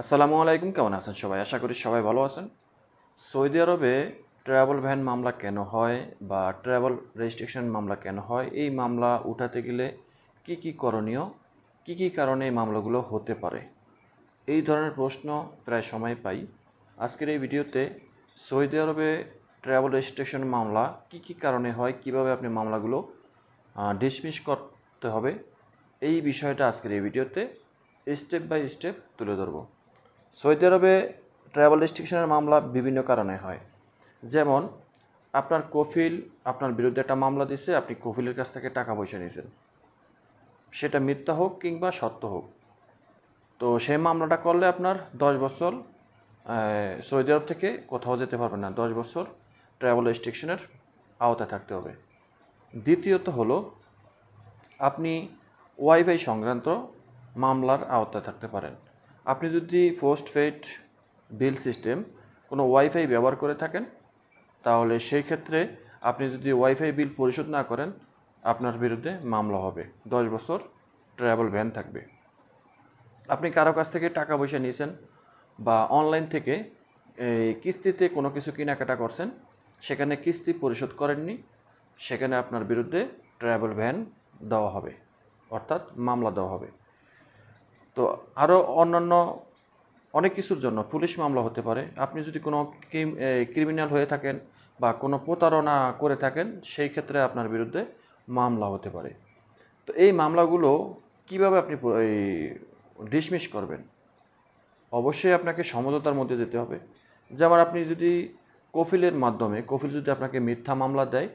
আসসালামু আলাইকুম, কেমন আছেন সবাই? আশা করি সবাই ভালো আছেন। সৌদি আরবে ট্রাভেল ভ্যান মামলা কেন হয় বা ট্রাভেল রেজিস্ট্রেশন মামলা কেন হয়? এই মামলা উঠাতে গেলে কি কি করণীয়? কি কি কারণে এই মামলাগুলো হতে পারে? এই ধরনের প্রশ্ন প্রায় সময় পাই। আজকের এই ভিডিওতে সৌদি আরবে ট্রাভেল রেজিস্ট্রেশন মামলা কি কি কারণে হয়? কীভাবে আপনি মামলাগুলো ডিসমিস করতে হবে? এই বিষয়টা আজকের এই ভিডিওতে স্টেপ বাই স্টেপ তুলে ধরবো। সৌদি আরবে ট্রাভেল রেস্ট্রিকশনের মামলা বিভিন্ন কারণে হয়। যেমন, আপনার কফিল আপনার বিরুদ্ধে একটা মামলা দিছে, আপনি কফিলের কাছ থেকে টাকা পয়সা নিয়েছেন। সেটা মিথ্যা হোক কিংবা সত্য হোক। তো সেই মামলাটা করলে আপনার দশ বছর সৌদি আরব থেকে কোথাও যেতে পারবেন না। দশ বছর ট্রাভেল রেস্ট্রিকশনের আওতায় থাকতে হবে। দ্বিতীয়ত হলো, আপনি ওয়াইফাই সংক্রান্ত মামলার আওতায় থাকতে পারেন। আপনি যদি পোস্ট পেইড বিল সিস্টেম কোনো ওয়াইফাই ব্যবহার করে থাকেন, তাহলে সেই ক্ষেত্রে আপনি যদি ওয়াইফাই বিল পরিশোধ না করেন, আপনার বিরুদ্ধে মামলা হবে। দশ বছর ট্রাভেল ব্যান থাকবে। আপনি কারও কাছ থেকে টাকা পয়সা নিয়েছেন বা অনলাইন থেকে কিস্তিতে কোনো কিছু কেনাকাটা করছেন, সেখানে কিস্তি পরিশোধ করেননি, সেখানে আপনার বিরুদ্ধে ট্রাভেল ভ্যান দেওয়া হবে, অর্থাৎ মামলা দেওয়া হবে। তো আরও অন্যান্য অনেক কিছুর জন্য পুলিশ মামলা হতে পারে। আপনি যদি কোনো ক্রিমিনাল হয়ে থাকেন বা কোনো প্রতারণা করে থাকেন, সেই ক্ষেত্রে আপনার বিরুদ্ধে মামলা হতে পারে। তো এই মামলাগুলো কীভাবে আপনি এই, ডিসমিস করবেন? অবশ্যই আপনাকে সমঝোতার মধ্যে যেতে হবে। যেমন আপনি যদি কফিলের মাধ্যমে, কফিল যদি আপনাকে মিথ্যা মামলা দেয়,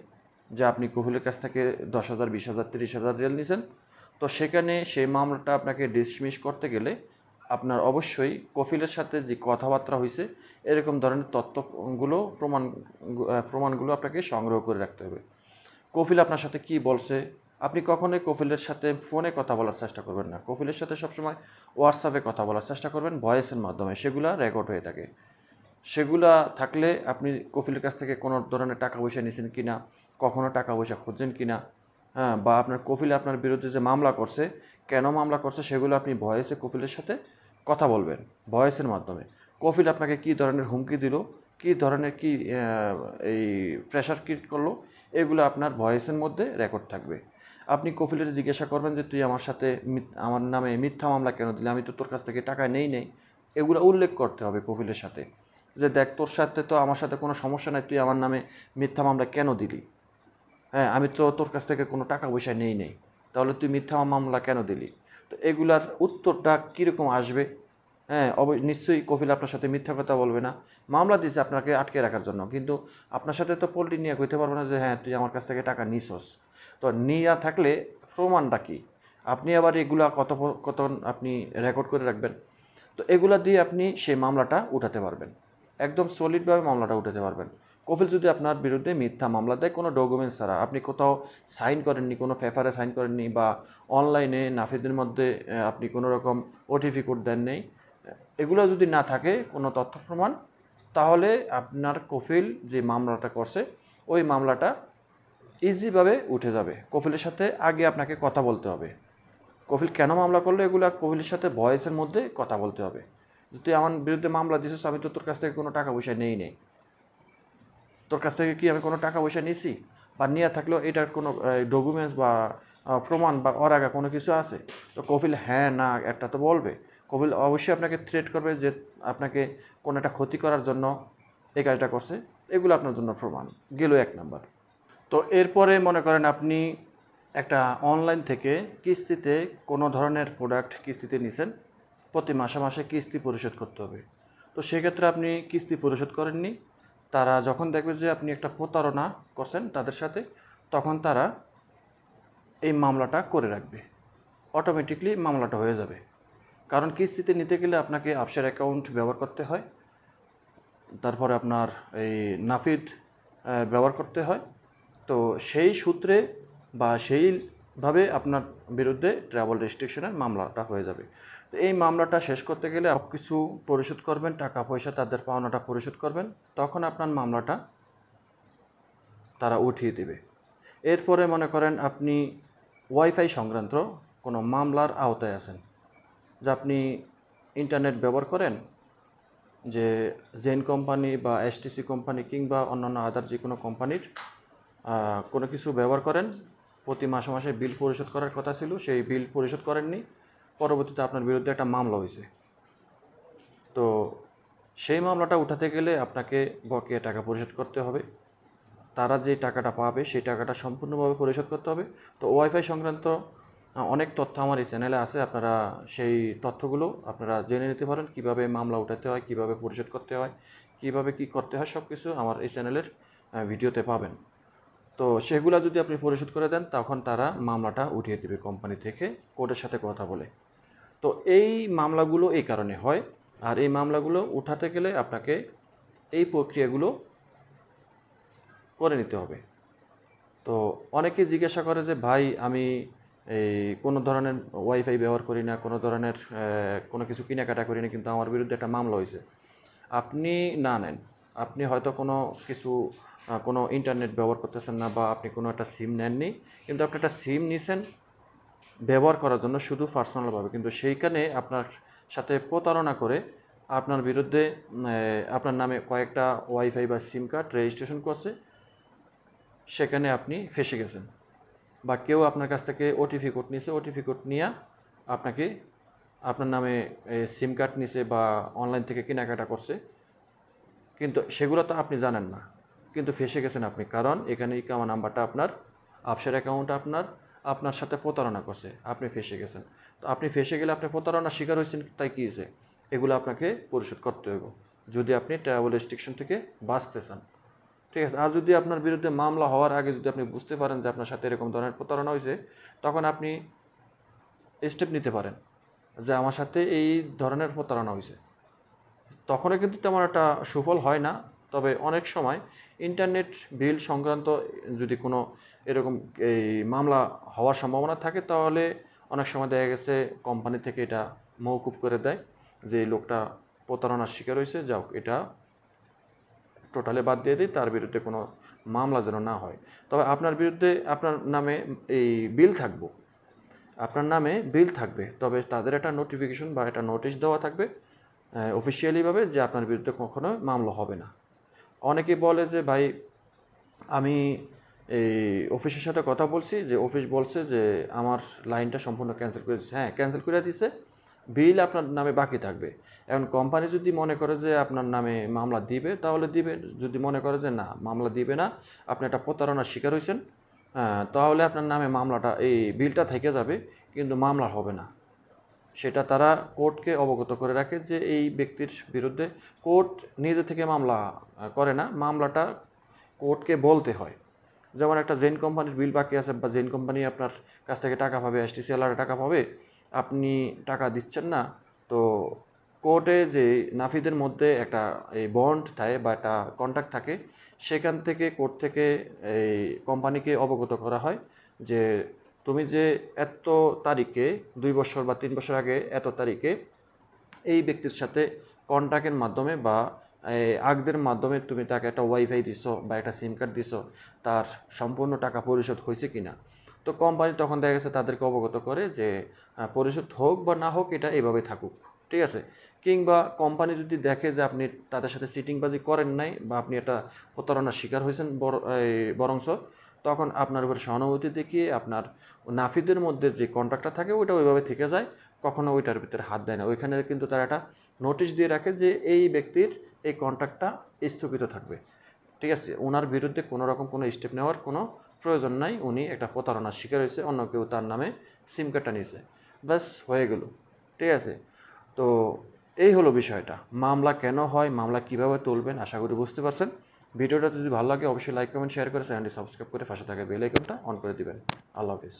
যে আপনি কফিলের কাছ থেকে দশ হাজার, বিশ হাজার, তিরিশ হাজার রেল নিয়েছেন তো সেখানে সেই মামলাটা আপনাকে ডিসমিস করতে গেলে আপনার অবশ্যই কফিলের সাথে যে কথাবার্তা হয়েছে, এরকম ধরনের তথ্যগুলো, প্রমাণ প্রমাণগুলো আপনাকে সংগ্রহ করে রাখতে হবে। কফিল আপনার সাথে কি বলছে? আপনি কখনোই কফিলের সাথে ফোনে কথা বলার চেষ্টা করবেন না। কফিলের সাথে সবসময় হোয়াটসঅ্যাপে কথা বলার চেষ্টা করবেন, ভয়েসের মাধ্যমে। সেগুলা রেকর্ড হয়ে থাকে। সেগুলা থাকলে আপনি কফিলের কাছ থেকে কোনো ধরনের টাকা পয়সা নিয়েছেন কি না কখনও টাকা পয়সা খুঁজছেন কি না হ্যাঁ বা আপনার কফিল আপনার বিরুদ্ধে যে মামলা করছে, কেন মামলা করছে সেগুলো আপনি ভয়েসে কফিলের সাথে কথা বলবেন, ভয়েসের মাধ্যমে। কফিল আপনাকে কী ধরনের হুমকি দিল, কী ধরনের কি এই প্রেশার ক্রিয়েট করল, এগুলো আপনার ভয়েসের মধ্যে রেকর্ড থাকবে। আপনি কফিলের জিজ্ঞাসা করবেন যে, তুই আমার সাথে আমার নামে মিথ্যা মামলা কেন দিলি? আমি তো তোর কাছ থেকে টাকা নেই নেই। এগুলো উল্লেখ করতে হবে কফিলের সাথে। যে, দেখ, তোর সাথে তো আমার সাথে কোনো সমস্যা নাই, তুই আমার নামে মিথ্যা মামলা কেন দিলি? হ্যাঁ আমি তো তোর কাছ থেকে কোনো টাকা পয়সা নেই নেই। তাহলে তুই মিথ্যা মামলা কেন দিলি? তো এগুলার উত্তরটা কীরকম আসবে? হ্যাঁ অব নিশ্চয়ই কফিল আপনার সাথে মিথ্যা কথা বলবে না। মামলা দিয়েছে আপনাকে আটকে রাখার জন্য। কিন্তু আপনার সাথে তো পোল্ট্রি নিয়ে কইতে পারবে না যে হ্যাঁ তুই আমার কাছ থেকে টাকা নিছস। তো নিয়ে থাকলে প্রমাণটা কী? আপনি আবার এগুলা কত কত আপনি রেকর্ড করে রাখবেন। তো এগুলা দিয়ে আপনি সেই মামলাটা উঠাতে পারবেন। একদম সলিডভাবে মামলাটা উঠাতে পারবেন। কফিল যদি আপনার বিরুদ্ধে মিথ্যা মামলা দেয়, কোনো ডকুমেন্টস ছাড়া। আপনি কোথাও সাইন করেননি, কোনো পেপারে সাইন করেননি বা অনলাইনে নাফিদের মধ্যে আপনি কোনো রকম ওটিপি কোড দেন নেই। এগুলো যদি না থাকে, কোনো তথ্য প্রমাণ, তাহলে আপনার কফিল যে মামলাটা করছে, ওই মামলাটা ইজিভাবে উঠে যাবে। কফিলের সাথে আগে আপনাকে কথা বলতে হবে। কফিল কেন মামলা করল, এগুলো কফিলের সাথে ভয়েসের মধ্যে কথা বলতে হবে। যদি আমার বিরুদ্ধে মামলা দিছিস, আমি তো তোর কাছ থেকে কোনো টাকা পয়সা নেই নেই। তোর কাছ থেকে কি আমি কোনো টাকা পয়সা নিছি? বা নিয়ে থাকলেও এটার কোনো ডকুমেন্টস বা প্রমাণ বা ওর আগে কোনো কিছু আছে? তো কফিল হ্যাঁ না, একটা তো বলবে। কফিল অবশ্যই আপনাকে থ্রেট করবে যে আপনাকে কোনো একটা ক্ষতি করার জন্য এই কাজটা করছে। এগুলো আপনার জন্য প্রমাণ। গেল এক নাম্বার। তো এরপরে মনে করেন আপনি একটা অনলাইন থেকে কিস্তিতে কোনো ধরনের প্রোডাক্ট কিস্তিতে নিছেন। প্রতি মাসে মাসে কিস্তি পরিশোধ করতে হবে। তো সেক্ষেত্রে আপনি কিস্তি পরিশোধ করেননি। তারা যখন দেখবে যে আপনি একটা প্রতারণা করছেন তাদের সাথে, তখন তারা এই মামলাটা করে রাখবে। অটোমেটিকলি মামলাটা হয়ে যাবে। কারণ কিস্তিতে নিতে গেলে আপনাকে আপসের অ্যাকাউন্ট ব্যবহার করতে হয়। তারপরে আপনার এই নাফিদ ব্যবহার করতে হয়। তো সেই সূত্রে বা সেইভাবে আপনার বিরুদ্ধে ট্রাভেল রেস্ট্রিকশনের মামলাটা হয়ে যাবে। তো এই মামলাটা শেষ করতে গেলে সব কিছু পরিশোধ করবেন, টাকা পয়সা তাদের পাওনাটা পরিশোধ করবেন, তখন আপনার মামলাটা তারা উঠিয়ে দেবে। এরপরে মনে করেন আপনি ওয়াইফাই সংক্রান্ত কোনো মামলার আওতায় আছেন, যে আপনি ইন্টারনেট ব্যবহার করেন, যে জেন কোম্পানি বা এসটিসি কোম্পানি কিংবা অন্যান্য আদার যে কোনো কোম্পানির কোনো কিছু ব্যবহার করেন প্রতি মাসে মাসে বিল পরিশোধ করার কথা ছিল, সেই বিল পরিশোধ করেননি। পরবর্তীতে আপনার বিরুদ্ধে একটা মামলা হয়েছে। তো সেই মামলাটা উঠাতে গেলে আপনাকে বকেয়া টাকা পরিশোধ করতে হবে। তারা যে টাকাটা পাবে, সেই টাকাটা সম্পূর্ণভাবে পরিশোধ করতে হবে। তো ওয়াইফাই সংক্রান্ত অনেক তথ্য আমার এই চ্যানেলে আছে, আপনারা সেই তথ্যগুলো আপনারা জেনে নিতে পারেন। কীভাবে মামলা উঠাতে হয়, কীভাবে পরিশোধ করতে হয়, কীভাবে কি করতে হয় সব কিছু আমার এই চ্যানেলের ভিডিওতে পাবেন। তো সেগুলো যদি আপনি পরিশোধ করে দেন, তখন তারা মামলাটা উঠিয়ে দেবে কোম্পানি থেকে, কোর্টের সাথে কথা বলে। তো এই মামলাগুলো এই কারণে হয়। আর এই মামলাগুলো উঠাতে গেলে আপনাকে এই প্রক্রিয়াগুলো করে নিতে হবে। তো অনেকে জিজ্ঞাসা করে যে, ভাই, আমি এই কোনো ধরনের ওয়াইফাই ব্যবহার করি না, কোনো ধরনের কোনো কিছু কেনাকাটা করি না, কিন্তু আমার বিরুদ্ধে একটা মামলা হয়েছে আপনি না নেন। আপনি হয়তো কোনো কিছু কোনো ইন্টারনেট ব্যবহার করতেছেন না বা আপনি কোনো একটা সিম নেননি, কিন্তু আপনি একটা সিম নিছেন ব্যবহার করার জন্য শুধু পার্সোনালভাবে কিন্তু সেইখানে আপনার সাথে প্রতারণা করে আপনার বিরুদ্ধে আপনার নামে কয়েকটা ওয়াইফাই বা সিম কার্ড রেজিস্ট্রেশন করছে, সেখানে আপনি ফেসে গেছেন। বা কেউ আপনার কাছ থেকে ওটিপি কোড নিয়েছে ওটিপি কোড নিয়ে আপনাকে আপনার নামে সিম কার্ড নিছে বা অনলাইন থেকে কেনাকাটা করছে। কিন্তু সেগুলো তো আপনি জানেন না। কিন্তু ফেসে গেছেন আপনি। কারণ এখানে ইকামা নাম্বারটা আপনার, আপসের অ্যাকাউন্ট আপনার আপনার সাথে প্রতারণা করছে। আপনি ফেসে গেছেন। তো আপনি ফেসে গেলে আপনি প্রতারণার শিকার হয়েছেন, তাই কী হয়েছে? এগুলো আপনাকে পরিশোধ করতে হবে যদি আপনি ট্রাভেল রেস্ট্রিকশন থেকে বাঁচতে চান। ঠিক আছে? আর যদি আপনার বিরুদ্ধে মামলা হওয়ার আগে যদি আপনি বুঝতে পারেন যে আপনার সাথে এরকম ধরনের প্রতারণা হয়েছে, তখন আপনি স্টেপ নিতে পারেন যে আমার সাথে এই ধরনের প্রতারণা হয়েছে। তখনও কিন্তু তেমন একটা সুফল হয় না। তবে অনেক সময় ইন্টারনেট বিল সংক্রান্ত যদি কোনো এরকম এই মামলা হওয়ার সম্ভাবনা থাকে, তাহলে অনেক সময় দেখা গেছে কোম্পানি থেকে এটা মৌকুফ করে দেয় যে লোকটা প্রতারণার শিকার হয়েছে যাও এটা টোটালে বাদ দিয়ে দিই তার বিরুদ্ধে কোনো মামলা যেন না হয়। তবে আপনার বিরুদ্ধে আপনার নামে এই বিল থাকব। আপনার নামে বিল থাকবে, তবে তাদের একটা নোটিফিকেশন বা একটা নোটিশ দেওয়া থাকবে অফিসিয়ালিভাবে যে আপনার বিরুদ্ধে কখনো মামলা হবে না। অনেকে বলে যে ভাই আমি এই অফিসের সাথে কথা বলছি যে অফিস বলছে যে আমার লাইনটা সম্পূর্ণ ক্যান্সেল করে দিচ্ছে হ্যাঁ ক্যান্সেল করে দিছে। বিল আপনার নামে বাকি থাকবে। এখন কোম্পানি যদি মনে করে যে আপনার নামে মামলা দিবে তাহলে দিবে। যদি মনে করে যে না মামলা দিবে না আপনি একটা প্রতারণার শিকার হয়েছেন হ্যাঁ, তাহলে আপনার নামে মামলাটা এই বিলটা থেকে যাবে কিন্তু মামলা হবে না। সেটা তারা কোর্টকে অবগত করে রাখে যে এই ব্যক্তির বিরুদ্ধে কোর্ট নিজে থেকে মামলা করে না। মামলাটা কোর্টকে বলতে হয়। যেমন একটা জেন কোম্পানির বিল বাকি আছে বা জেন কোম্পানি আপনার কাছ থেকে টাকা পাবে, এসটিসিএলআর টাকা পাবে, আপনি টাকা দিচ্ছেন না, তো কোর্টে যে নাফিদের মধ্যে একটা এই বন্ড থাকে বা একটা কন্ট্রাক্ট থাকে, সেখান থেকে কোর্ট থেকে এই কোম্পানিকে অবগত করা হয় যে তুমি যে এত তারিখে, দুই বছর বা তিন বছর আগে এত তারিখে এই ব্যক্তির সাথে কন্ট্যাক্টের মাধ্যমে বা আগদের মাধ্যমে তুমি তাকে একটা ওয়াইফাই দিছো বা একটা সিম কার্ড দিছো, তার সম্পূর্ণ টাকা পরিশোধ হয়েছে কি না তো কোম্পানি তখন দেখা গেছে তাদেরকে অবগত করে যে পরিশোধ হোক বা না হোক এটা এভাবে থাকুক, ঠিক আছে? কিংবা কোম্পানি যদি দেখে যে আপনি তাদের সাথে সিটিংবাজি করেন নাই বা আপনি একটা প্রতারণার শিকার হয়েছেন বর বরংশ তখন আপনার উপর সহানুভূতি দেখিয়ে আপনার নাফিদের মধ্যে যে কন্ট্রাক্টটা থাকে, ওইটা ওইভাবে থেকে যায়। কখনো ওইটার ভিতরে হাত দেয় না। ওইখানে কিন্তু তারা একটা নোটিশ দিয়ে রাখে যে এই ব্যক্তির এই কন্ট্রাক্টটা স্থগিত থাকবে। ঠিক আছে? ওনার বিরুদ্ধে কোনো রকম কোনো স্টেপ নেওয়ার কোনো প্রয়োজন নাই। উনি একটা প্রতারণার শিকার হয়েছে, অন্য কেউ তার নামে সিম কার্ডটা নিয়েছে। ব্যাস, হয়ে গেল। ঠিক আছে? তো এই হলো বিষয়টা। মামলা কেন হয়, মামলা কীভাবে তুলবেন, আশা করি বুঝতে পারছেন। ভিডিওটা যদি ভালো লাগে, অবশ্যই লাইক কমেন্ট শেয়ার করে চ্যানেলটি সাবস্ক্রাইব করে পাশে থাকা বেল আইকনটা অন করে দিবেন। আল্লাহ হাফিজ।